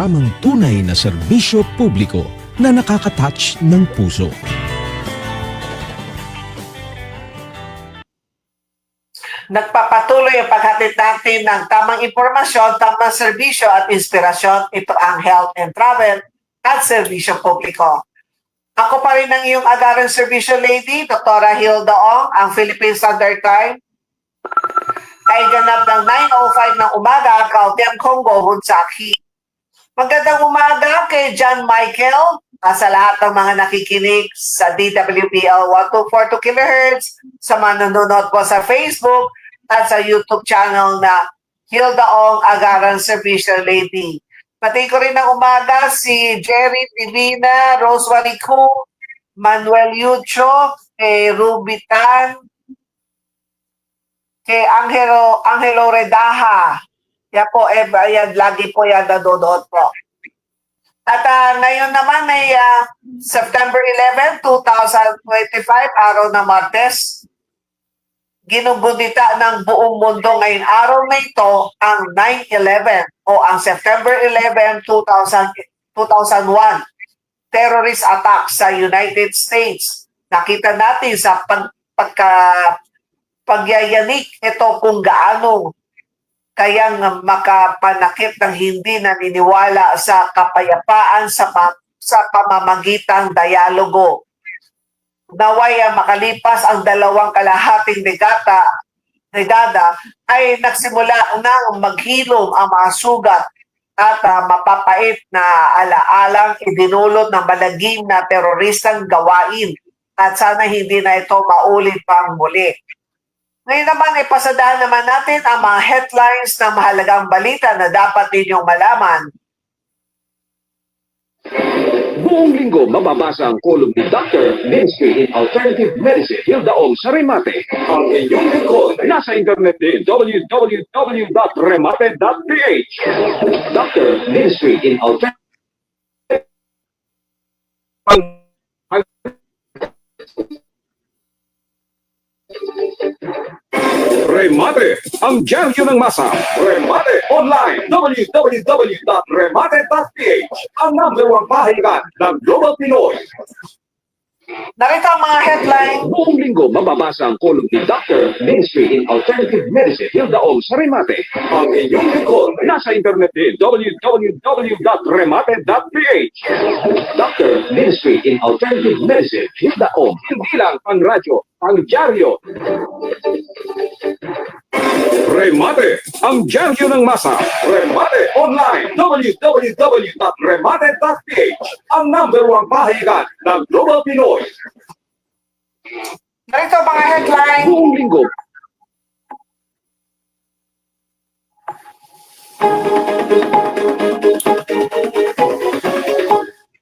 programang tunay na serbisyo publiko na nakakatouch ng puso. Nagpapatuloy ang paghatid natin ng tamang impormasyon, tamang serbisyo at inspirasyon. Ito ang Health and Travel at Serbisyo Publiko. Ako pa rin ang iyong Agaran Serbisyo Lady, Dr. Hilda Ong, ang Philippine Standard Time. Ay ganap ng 9.05 ng umaga, Kautiang Congo, Hunsaki. Magandang umaga kay John Michael at sa lahat ng mga nakikinig sa DWPL 1242 kHz, sa mga nanonood po sa Facebook at sa YouTube channel na Hilda Ong Agaran Servicio Lady. Pati ko rin ng umaga si Jerry Divina, Rosemary Ku, Manuel Yucho, kay Ruby Tan, kay Angelo, Angelo Redaha. Yan po, eh, yan, lagi po yan nanonood po. At ah, ngayon naman ay ah, September 11, 2025, araw na Martes. Ginugunita ng buong mundo ngayon araw na ito ang 9-11 o ang September 11, 2000, 2001 terrorist attack sa United States. Nakita natin sa pag, pagka, pagyayanik ito kung gaano kayang makapanakit ng hindi naniniwala sa kapayapaan sa, sa pamamagitang dialogo. Naway makalipas ang dalawang kalahating degata, dekada ay nagsimula nang maghilom ang mga sugat at ah, mapapait na alaalang idinulot ng malagim na teroristang gawain at sana hindi na ito maulit pang muli. Ngayon naman, ipasadahan naman natin ang mga headlines ng mahalagang balita na dapat ninyong malaman. Buong linggo mababasa ang kolumn ni Dr. Ministry in Alternative Medicine, Hilda Ong sa Remate. Ang inyong lingkod nasa internet din, www.remate.ph. Dr. Ministry in Alternative Remate, ang dyaryo ng masa. Remate online, www.remate.ph. Ang number one pahingan ng Global Pinoy. Narito ang mga headline Buong linggo mababasa ang kolumn ni Dr. Ministry in Alternative Medicine, Hilda Ong sa Remate. Ang inyong lingkod nasa internet din, www.remate.ph. Dr. Ministry in Alternative Medicine, Hilda Ong. Hindi lang ang radyo, ang dyaryo. Remate, ang dyaryo ng masa. Remate online, www.remate.ph. Ang number one pahingan ng Global Pinoy. Narito ang mga headline Buong linggo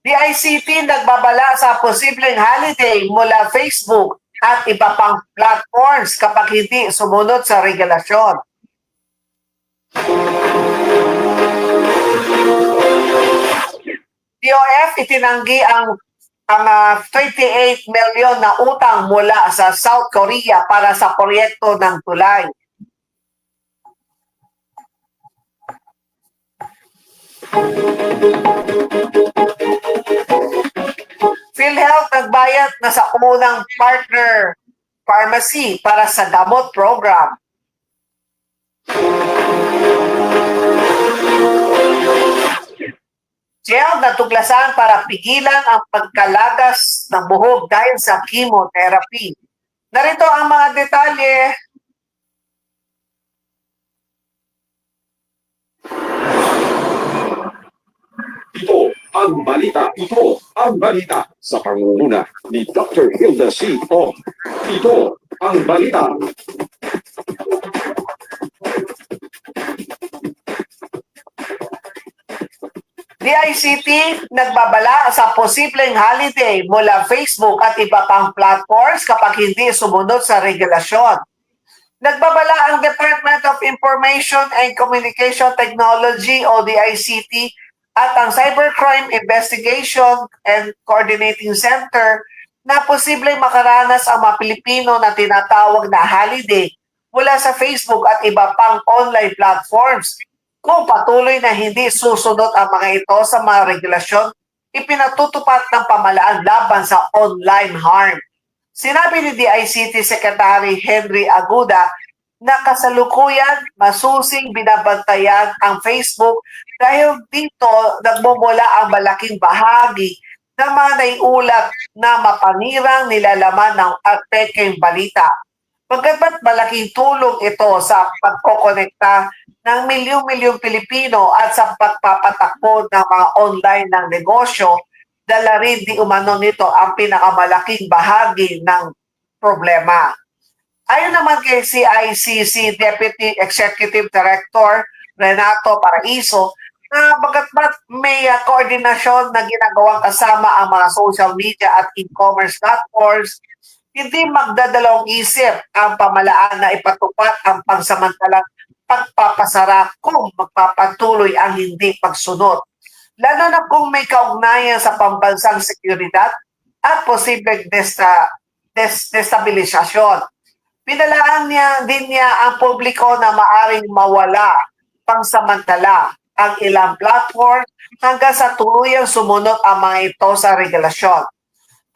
DICT nagbabala sa posibleng holiday mula Facebook at iba pang platforms kapag hindi sumunod sa regulasyon. DOF itinanggi ang ang ah, 28 milyon na utang mula sa South Korea para sa proyekto ng tulay. PhilHealth nagbayad na sa unang partner pharmacy para sa gamot program. Jail natuglasan para pigilan ang pagkalagas ng buhok dahil sa chemotherapy. Narito ang mga detalye. Ito ang balita. Ito ang balita sa pangunguna ni Dr. Hilda C. Ong. Ito ang balita. DICT nagbabala sa posibleng holiday mula Facebook at iba pang platforms kapag hindi sumunod sa regulasyon. Nagbabala ang Department of Information and Communication Technology o DICT at ang Cybercrime Investigation and Coordinating Center na posibleng makaranas ang mga Pilipino na tinatawag na holiday mula sa Facebook at iba pang online platforms Kung patuloy na hindi susunod ang mga ito sa mga regulasyon, ipinatutupad ng pamalaan laban sa online harm. Sinabi ni DICT Secretary Henry Aguda na kasalukuyan masusing binabantayan ang Facebook dahil dito nagmumula ang malaking bahagi ng mga naiulat na mapanirang nilalaman ng peking balita. Pagkat malaking tulong ito sa pagkokonekta ng milyong-milyong Pilipino at sa pagpapatakbo ng mga online ng negosyo, dala rin di umano nito ang pinakamalaking bahagi ng problema. Ayon naman kay CICC Deputy Executive Director Renato Paraiso, na bagatmat may uh, koordinasyon na ginagawang kasama ang mga social media at e-commerce platforms, hindi magdadalawang isip ang pamalaan na ipatupad ang pangsamantalang pagpapasara kung magpapatuloy ang hindi pagsunod. Lalo na kung may kaugnayan sa pambansang seguridad at posibleng desta, des, destabilisasyon. Pinalaan niya din niya ang publiko na maaring mawala pangsamantala ang ilang platform hanggang sa tuluyang sumunod ang mga ito sa regulasyon.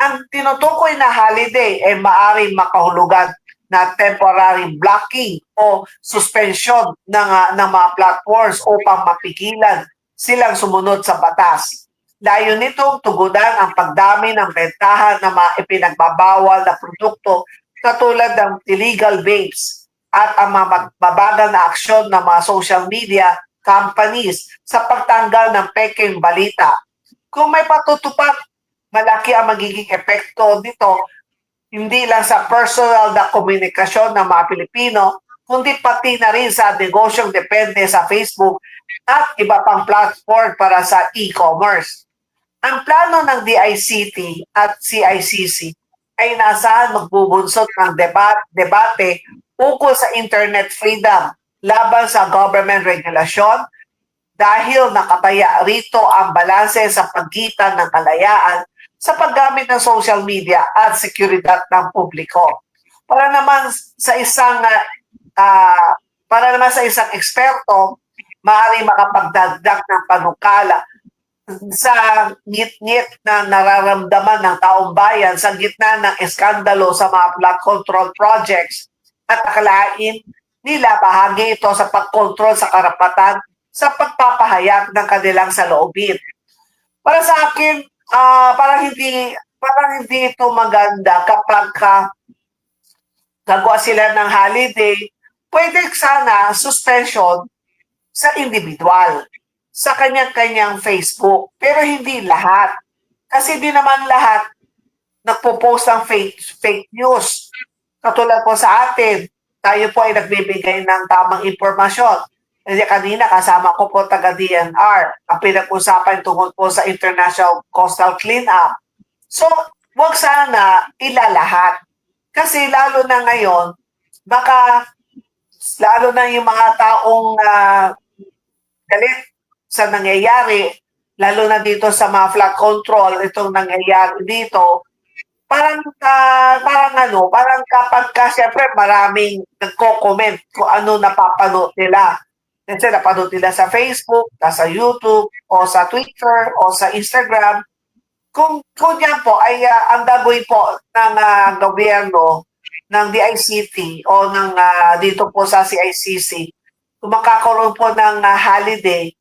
Ang tinutukoy na holiday ay maaaring makahulugan na temporary blocking o suspension ng, ng mga platforms upang mapigilan silang sumunod sa batas. Layo nitong tugunan ang pagdami ng bentahan ng mga ipinagbabawal na produkto katulad ng illegal vapes at ang mga mabagal na aksyon ng mga social media companies sa pagtanggal ng peking balita. Kung may patutupad, malaki ang magiging epekto nito hindi lang sa personal na komunikasyon ng mga Pilipino, kundi pati na rin sa negosyong depende sa Facebook at iba pang platform para sa e-commerce. Ang plano ng DICT at CICC ay nasaan magbubunsot ng debat, debate ukol sa internet freedom laban sa government regulasyon dahil nakataya rito ang balanse sa pagitan ng kalayaan sa paggamit ng social media at seguridad ng publiko. Para naman sa isang uh, para naman sa isang eksperto, maaari makapagdagdag ng panukala sa ngit-ngit na nararamdaman ng taong bayan sa gitna ng eskandalo sa mga flood control projects at akalain nila bahagi ito sa pagkontrol sa karapatan sa pagpapahayag ng kanilang saloobin. Para sa akin, ah parang hindi parang hindi ito maganda kapag ka gagawa sila ng holiday, pwede sana suspension sa individual, sa kanyang-kanyang Facebook. Pero hindi lahat. Kasi di naman lahat nagpo-post ng fake, fake news. Katulad po sa atin, tayo po ay nagbibigay ng tamang impormasyon. Kasi kanina kasama ko po taga DNR. Ang pinag-usapan tungkol po sa International Coastal Cleanup. So, wag sana ilalahat. Kasi lalo na ngayon, baka lalo na yung mga taong uh, galit sa nangyayari, lalo na dito sa mga flood control, itong nangyayari dito, parang uh, parang ano, parang kapag ka, syempre maraming nagko-comment kung ano napapanood nila. Kasi napanood nila sa Facebook, sa YouTube, o sa Twitter, o sa Instagram. Kung, kung yan po ay uh, ang gagawin po ng uh, gobyerno, ng DICT, o ng uh, dito po sa CICC, kung makakaroon po ng uh, holiday,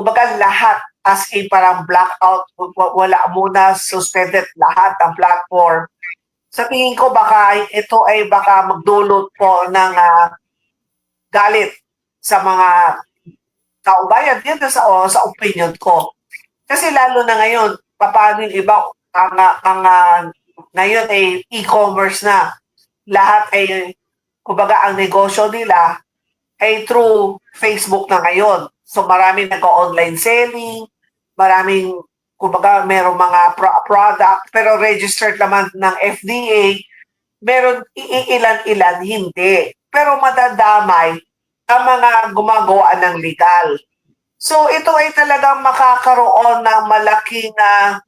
kumbaga lahat as in parang blackout, wala muna suspended lahat ng platform. Sa tingin ko baka ito ay baka magdulot po ng uh, galit sa mga kaubayan yan sa oh, sa opinion ko. Kasi lalo na ngayon, paano yung iba ang ang uh, ngayon ay e-commerce na. Lahat ay kumbaga ang negosyo nila ay through Facebook na ngayon. So maraming nag-online selling, maraming kumbaga merong mga pro- product pero registered naman ng FDA, meron iilan-ilan hindi. Pero madadamay ang mga gumagawa ng legal. So ito ay talagang makakaroon ng malaking uh,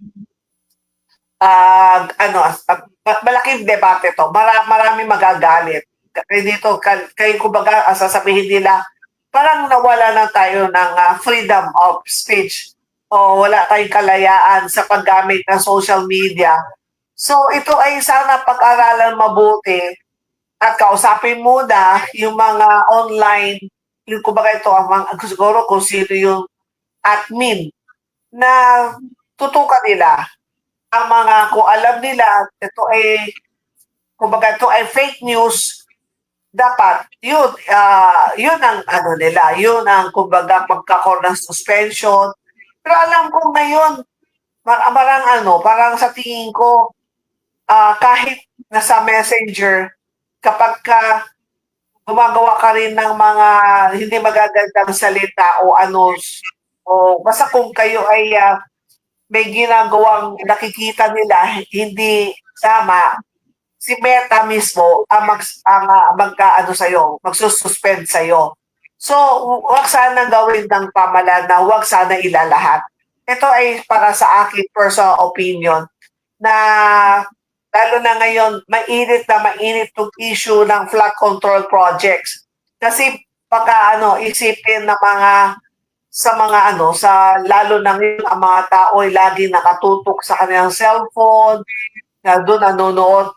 uh, ano uh, malaking debate to. Mara, marami magagalit. Kaya dito kay kumbaga sasabihin nila parang nawala na tayo ng ah, freedom of speech o wala tayong kalayaan sa paggamit ng social media. So ito ay sana pag-aralan mabuti at kausapin muna yung mga online, yung kumbaga ito, ang mga, siguro kung sino yung admin na tutukan nila ang mga, kung alam nila, ito ay, kumbaga ito ay fake news, dapat yun ah yun ang ano nila yun ang kumbaga pagkakaroon ng suspension. Pero alam ko ngayon mar- parang ano parang sa tingin ko ah kahit nasa messenger kapag ka gumagawa ka rin ng mga hindi magagandang salita o ano o basta kung kayo ay ah, may ginagawang nakikita nila hindi tama si Meta mismo ang mag ang uh, magka ano sa iyo, magsususpend sa iyo. So, wag sana gawin ng pamalan na wag sana ilalahat. Ito ay para sa akin personal opinion na lalo na ngayon mainit na mainit tong issue ng flood control projects. Kasi pagka ano isipin ng mga sa mga ano sa lalo na ngayon ang mga tao ay lagi nakatutok sa kanilang cellphone na doon nanonood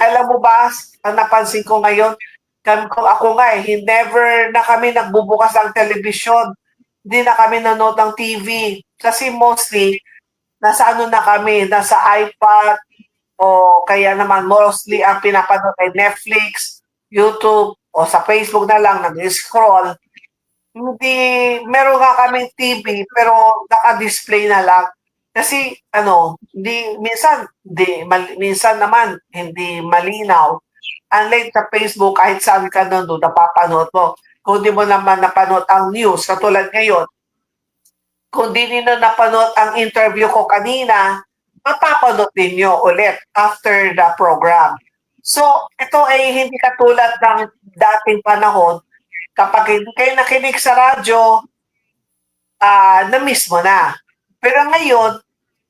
alam mo ba, ang napansin ko ngayon, kung ako nga eh, never na kami nagbubukas ng telebisyon. Hindi na kami nanood ng TV. Kasi mostly, nasa ano na kami, nasa iPad, o kaya naman mostly ang pinapanood ay Netflix, YouTube, o sa Facebook na lang, nag-scroll. Hindi, meron nga kaming TV, pero naka-display na lang. Kasi ano, di minsan di mal, minsan naman hindi malinaw. Unlike sa Facebook kahit saan ka nandoon napapanood mo. Kung di mo naman napanood ang news katulad ngayon. Kung di niyo napanood ang interview ko kanina, mapapanood ninyo ulit after the program. So, ito ay hindi katulad ng dating panahon. Kapag hindi kayo nakinig sa radyo, ah na-miss mo na. Pero ngayon,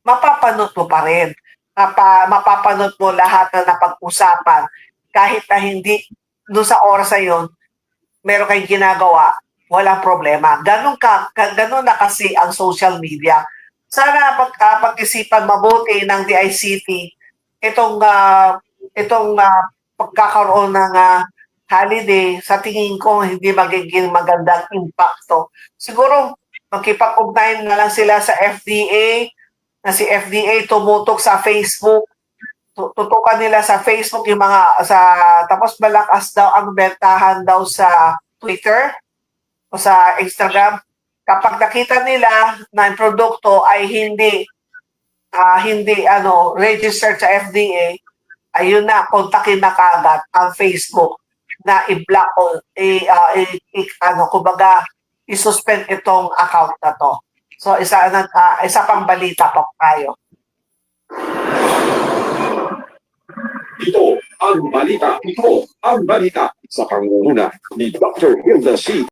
mapapanood mo pa rin. Mapa, mapapanood mo lahat na napag-usapan kahit na hindi doon sa oras na yun, meron kayong ginagawa, walang problema. Ganun, ka, ganun na kasi ang social media. Sana pag, ah, pag-isipan mabuti ng DICT itong ah, itong ah, pagkakaroon ng ah, holiday sa tingin ko hindi magiging magandang impacto. Siguro magkipag-ugnayan na lang sila sa FDA na si FDA tumutok sa Facebook. Tu- tutukan nila sa Facebook yung mga sa tapos malakas daw ang bentahan daw sa Twitter o sa Instagram. Kapag nakita nila na ang produkto ay hindi ah, hindi ano registered sa FDA ayun na kontakin na kaagad ang Facebook na i-block o i, ah, i- i- ano kumbaga i-suspend itong account na to. So isa na ah, isa pang balita pa tayo. Ito ang balita. Ito ang balita sa pangunguna ni Dr. Hilda C.